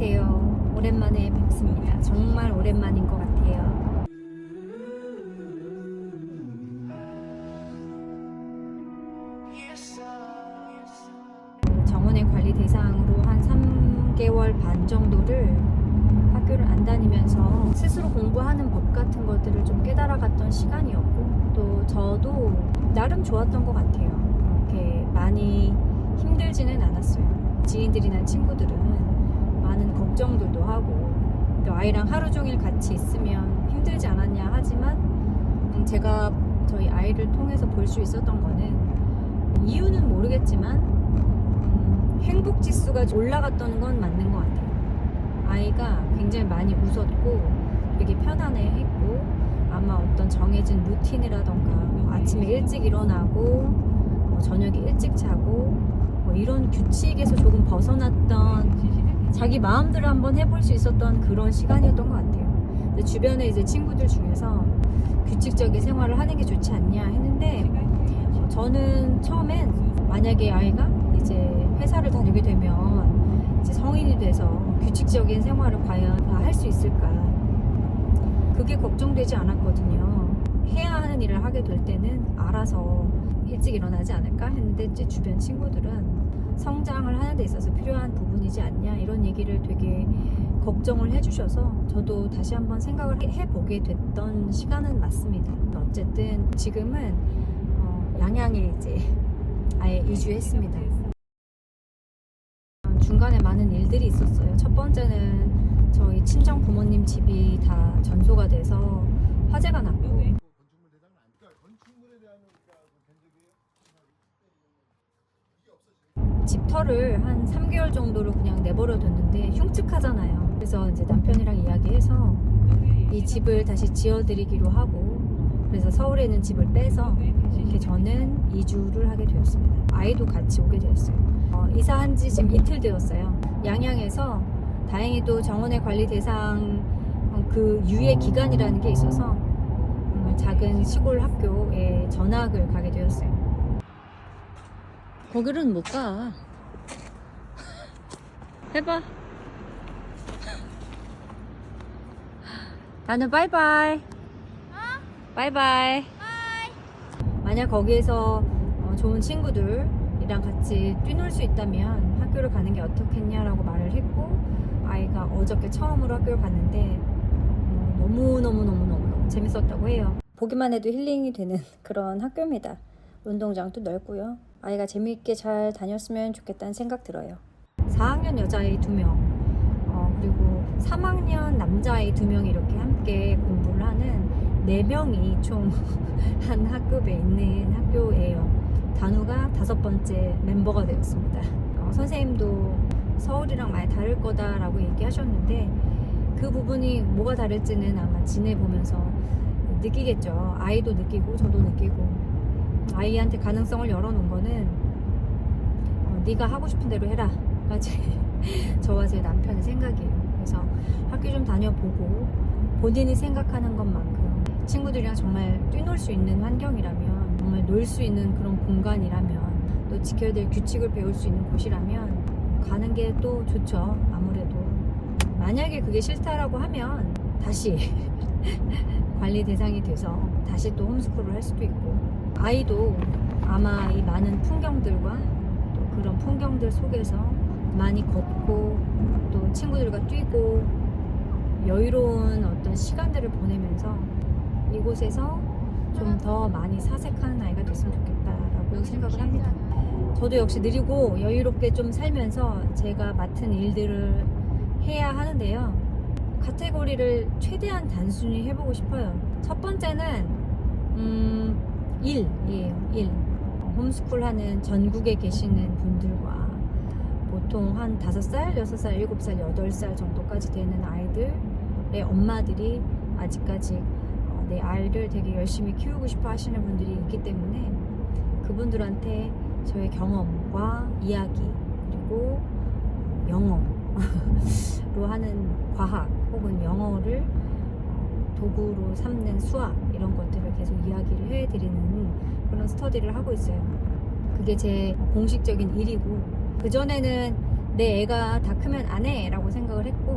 안녕하세요. 오랜만에 뵙습니다. 정말 오랜만인 것 같아요. 정원의 관리 대상으로 한 3개월 반 정도를 학교를 안 다니면서 스스로 공부하는 법 같은 것들을 좀 깨달아갔던 시간이었고 또 저도 나름 좋았던 것 같아요. 그렇게 많이 힘들지는 않았어요. 지인들이나 친구들은 많은 걱정들도 하고 또 아이랑 하루 종일 같이 있으면 힘들지 않았냐 하지만 음, 제가 저희 아이를 통해서 볼 수 있었던 거는 이유는 모르겠지만 음, 행복 지수가 올라갔다는 건 맞는 것 같아요. 아이가 굉장히 많이 웃었고 되게 편안해 했고 아마 어떤 정해진 루틴이라던가 아침에 일찍 일어나고 뭐 저녁에 일찍 자고 뭐 이런 규칙에서 조금 벗어났던 자기 마음대로 한번 해볼 수 있었던 그런 시간이었던 것 같아요. 근데 주변에 이제 친구들 중에서 규칙적인 생활을 하는 게 좋지 않냐 했는데 저는 처음엔 만약에 아이가 이제 회사를 다니게 되면 이제 성인이 돼서 규칙적인 생활을 과연 할수 있을까 그게 걱정되지 않았거든요. 해야 하는 일을 하게 될 때는 알아서 일찍 일어나지 않을까 했는데 이제 주변 친구들은 성장을 하는 데 있어서 필요한 부분이지 않냐 이런 얘기를 되게 걱정을 해주셔서 저도 다시 한번 생각을 해- 해보게 됐던 시간은 맞습니다. 어쨌든 지금은 어, 양양에 이제 아예 이주했습니다. 중간에 많은 일들이 있었어요. 첫 번째는 저희 친정 부모님 집이 다 전소가 돼서 화재가 났고 집터를 한 3개월 정도로 그냥 내버려 뒀는데 흉측하잖아요. 그래서 이제 남편이랑 이야기해서 이 집을 다시 지어드리기로 하고 그래서 서울에 있는 집을 빼서 이렇게 저는 이주를 하게 되었습니다. 아이도 같이 오게 되었어요. 어, 이사한 지 지금 이틀 되었어요. 양양에서 다행히도 정원의 관리 대상 어, 그 유예 기간이라는 게 있어서 음, 작은 시골 학교에 전학을 가게 되었어요. 거기는 못 가. 해봐. 나는 바이바이. 바이 바이. 만약 거기에서 어, 좋은 친구들이랑 같이 뛰놀 수 있다면 학교를 가는 게 어떻겠냐라고 말을 했고 아이가 어저께 처음으로 학교를 갔는데 어, 너무 너무 너무 너무 재밌었다고 해요. 보기만 해도 힐링이 되는 그런 학교입니다. 운동장도 넓고요. 아이가 재미있게 잘 다녔으면 좋겠다는 생각 들어요. 4학년 여자아이 2명, 어, 그리고 3학년 남자아이 2명이 이렇게 함께 공부를 하는 4명이 총 한 학급에 있는 학교예요. 단우가 다섯 번째 멤버가 되었습니다. 어, 선생님도 서울이랑 많이 다를 거다라고 얘기하셨는데 그 부분이 뭐가 다를지는 아마 지내보면서 느끼겠죠. 아이도 느끼고 저도 느끼고 아이한테 가능성을 열어놓은 거는 어, 네가 하고 싶은 대로 해라. 까지 저와 제 남편의 생각이에요. 그래서 학교 좀 다녀보고 본인이 생각하는 것만큼 친구들이랑 정말 뛰놀 수 있는 환경이라면 정말 놀 수 있는 그런 공간이라면 또 지켜야 될 규칙을 배울 수 있는 곳이라면 가는 게 또 좋죠. 아무래도 만약에 그게 싫다라고 하면 다시 관리 대상이 돼서 다시 또 홈스쿨을 할 수도 있고 아이도 아마 이 많은 풍경들과 또 그런 풍경들 속에서 많이 걷고 또 친구들과 뛰고 여유로운 어떤 시간들을 보내면서 이곳에서 좀 더 많이 사색하는 아이가 됐으면 좋겠다라고 생각을 합니다. 저도 역시 느리고 여유롭게 좀 살면서 제가 맡은 일들을 해야 하는데요. 카테고리를 최대한 단순히 해보고 싶어요. 첫 번째는 음, 일이에요. 일. 홈스쿨 하는 전국에 계시는 분들과 보통 한 5살, 6살, 7살, 8살 정도까지 되는 아이들의 엄마들이 아직까지 어, 내 아이를 되게 열심히 키우고 싶어 하시는 분들이 있기 때문에 그분들한테 저의 경험과 이야기 그리고 영어로 하는 과학 혹은 영어를 어, 도구로 삼는 수학 이런 것들을 계속 이야기를 해드리는 그런 스터디를 하고 있어요. 그게 제 공식적인 일이고 그 전에는 내 애가 다 크면 안 해 라고 생각을 했고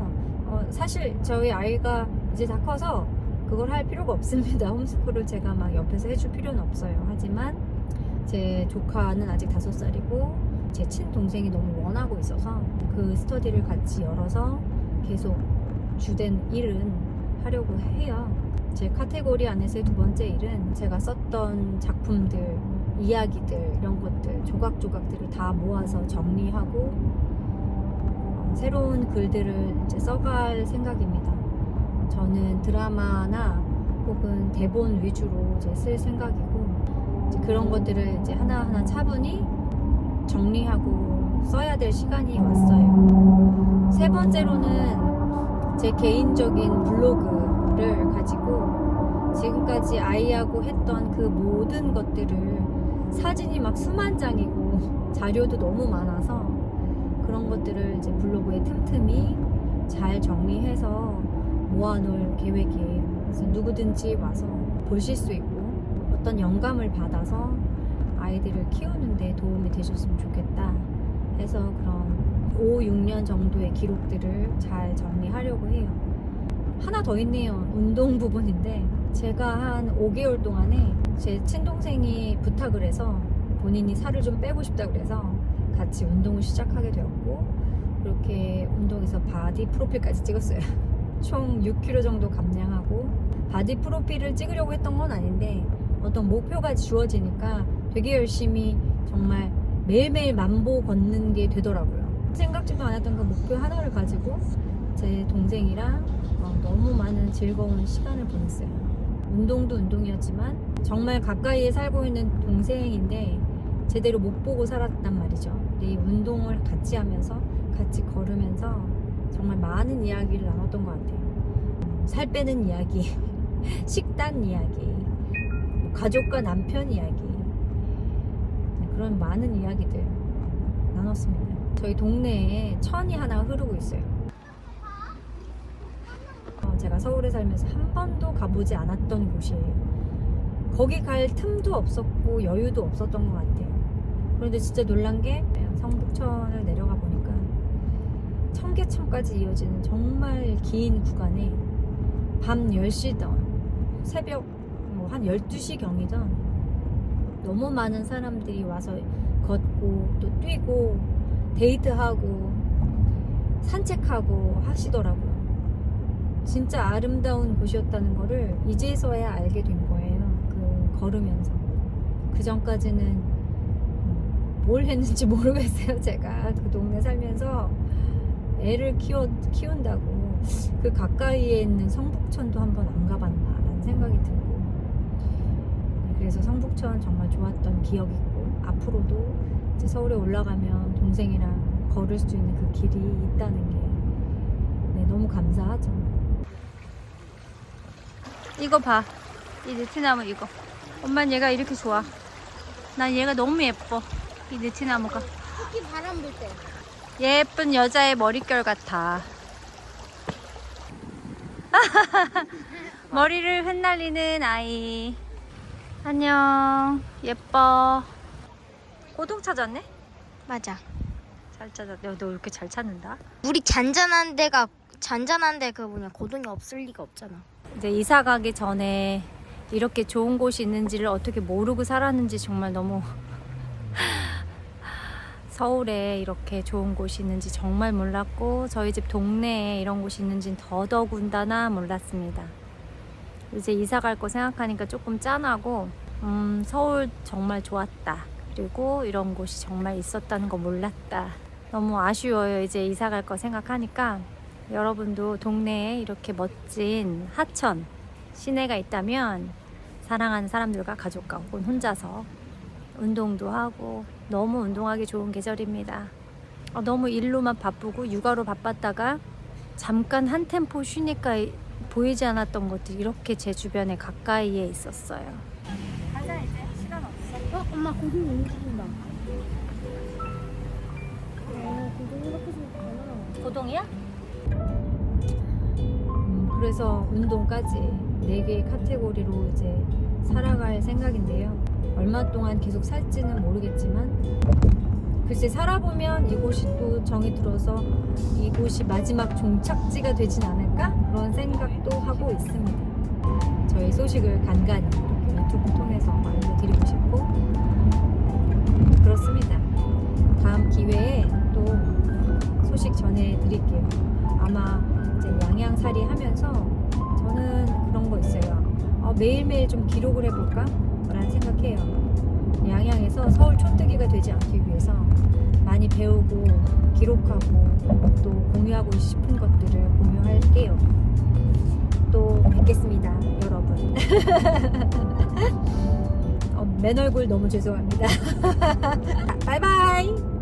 어, 사실 저희 아이가 이제 다 커서 그걸 할 필요가 없습니다. 홈스쿨을 제가 막 옆에서 해줄 필요는 없어요. 하지만 제 조카는 아직 다섯 살이고 제 친동생이 너무 원하고 있어서 그 스터디를 같이 열어서 계속 주된 일은 하려고 해요. 제 카테고리 안에서의 두 번째 일은 제가 썼던 작품들, 이야기들, 이런 것들, 조각조각들을 다 모아서 정리하고 어, 새로운 글들을 이제 써갈 생각입니다. 저는 드라마나 혹은 대본 위주로 이제 쓸 생각이고 이제 그런 것들을 이제 하나하나 차분히 정리하고 써야 될 시간이 왔어요. 세 번째로는 제 개인적인 블로그를 가지고 지금까지 아이하고 했던 그 모든 것들을 사진이 막 수만 장이고 자료도 너무 많아서 그런 것들을 이제 블로그에 틈틈이 잘 정리해서 모아놓을 계획이에요. 그래서 누구든지 와서 보실 수 있고 어떤 영감을 받아서 아이들을 키우는데 도움이 되셨으면 좋겠다 해서 그런 5, 6년 정도의 기록들을 잘 정리하려고 해요. 하나 더 있네요. 운동 부분인데 제가 한 5개월 동안에 제 친동생이 부탁을 해서 본인이 살을 좀 빼고 싶다 그래서 같이 운동을 시작하게 되었고 그렇게 운동에서 바디 프로필까지 찍었어요. 총 6kg 정도 감량하고 바디 프로필을 찍으려고 했던 건 아닌데 어떤 목표가 주어지니까 되게 열심히 정말 매일매일 만보 걷는 게 되더라고요. 생각지도 않았던 그 목표 하나를 가지고 제 동생이랑 어, 너무 많은 즐거운 시간을 보냈어요. 운동도 운동이었지만 정말 가까이에 살고 있는 동생인데 제대로 못 보고 살았단 말이죠. 이 운동을 같이 하면서 같이 걸으면서 정말 많은 이야기를 나눴던 것 같아요. 음, 살 빼는 이야기, 식단 이야기, 뭐 가족과 남편 이야기 네, 그런 많은 이야기들 나눴습니다. 저희 동네에 천이 하나 흐르고 있어요. 어, 제가 서울에 살면서 한 번도 가보지 않았던 곳이에요. 거기 갈 틈도 없었고 여유도 없었던 것 같아요. 그런데 진짜 놀란 게 성북천을 내려가 보니까 청계천까지 이어지는 정말 긴 구간에 밤 10시던 새벽 뭐 한 12시 경이던 너무 많은 사람들이 와서 걷고 또 뛰고 데이트하고 산책하고 하시더라고요. 진짜 아름다운 곳이었다는 거를 이제서야 알게 된 거예요. 그 걸으면서. 그 전까지는 뭘 했는지 모르겠어요. 제가 그 동네 살면서 애를 키워, 키운다고 그 가까이에 있는 성북천도 한번 안 가봤나 라는 생각이 들고 그래서 성북천 정말 좋았던 기억이 있고 앞으로도 이제 서울에 올라가면 동생이랑 걸을 수 있는 그 길이 있다는 게 네, 너무 감사하죠. 이거 봐. 이 느티나무 이거. 엄만 얘가 이렇게 좋아. 난 얘가 너무 예뻐. 이 느티나무가. 특히 바람 불 때. 예쁜 여자의 머릿결 같아. 머리를 흩날리는 아이. 안녕. 예뻐. 고동 찾았네? 맞아. 잘 찾았. 야, 너 이렇게 잘 찾는다? 물이 잔잔한 데가 잔잔한데 그 뭐냐 고동이 없을 리가 없잖아. 이제 이사 가기 전에 이렇게 좋은 곳이 있는지를 어떻게 모르고 살았는지 정말 너무 서울에 이렇게 좋은 곳이 있는지 정말 몰랐고 저희 집 동네에 이런 곳이 있는지는 더더군다나 몰랐습니다. 이제 이사 갈 거 생각하니까 조금 짠하고 음, 서울 정말 좋았다. 그리고 이런 곳이 정말 있었다는 거 몰랐다. 너무 아쉬워요. 이제 이사 갈 거 생각하니까 여러분도 동네에 이렇게 멋진 하천 시내가 있다면 사랑하는 사람들과 가족과 혹은 혼자서 운동도 하고 너무 운동하기 좋은 계절입니다. 어, 너무 일로만 바쁘고 육아로 바빴다가 잠깐 한 템포 쉬니까 이- 보이지 않았던 것들이 이렇게 제 주변에 가까이에 있었어요. 가자 이제 시간 없어. 어 엄마 움직인다. 어 고동 이렇게 생겼구나. 고동이야? 음, 그래서 운동까지 4개의 카테고리로 이제 살아갈 생각인데요. 얼마 동안 계속 살지는 모르겠지만 글쎄 살아보면 이곳이 또 정이 들어서 이곳이 마지막 종착지가 되진 않을까 그런 생각도 하고 있습니다. 저희 소식을 간간히 이렇게 유튜브 통해서 알려드리고 싶고 네, 그렇습니다. 다음 기회에 또 소식 전해드릴게요. 아마 이제 양양살이 하면서 저는 그런 거 있어요. 어, 매일매일 좀 기록을 해볼까? 라는 생각해요. 양양에서 서울 촌뜨기가 되지 않기 위해서 많이 배우고 기록하고 또 공유하고 싶은 것들을 공유할게요. 또 뵙겠습니다, 여러분. 어, 맨 얼굴 너무 죄송합니다. 바이바이!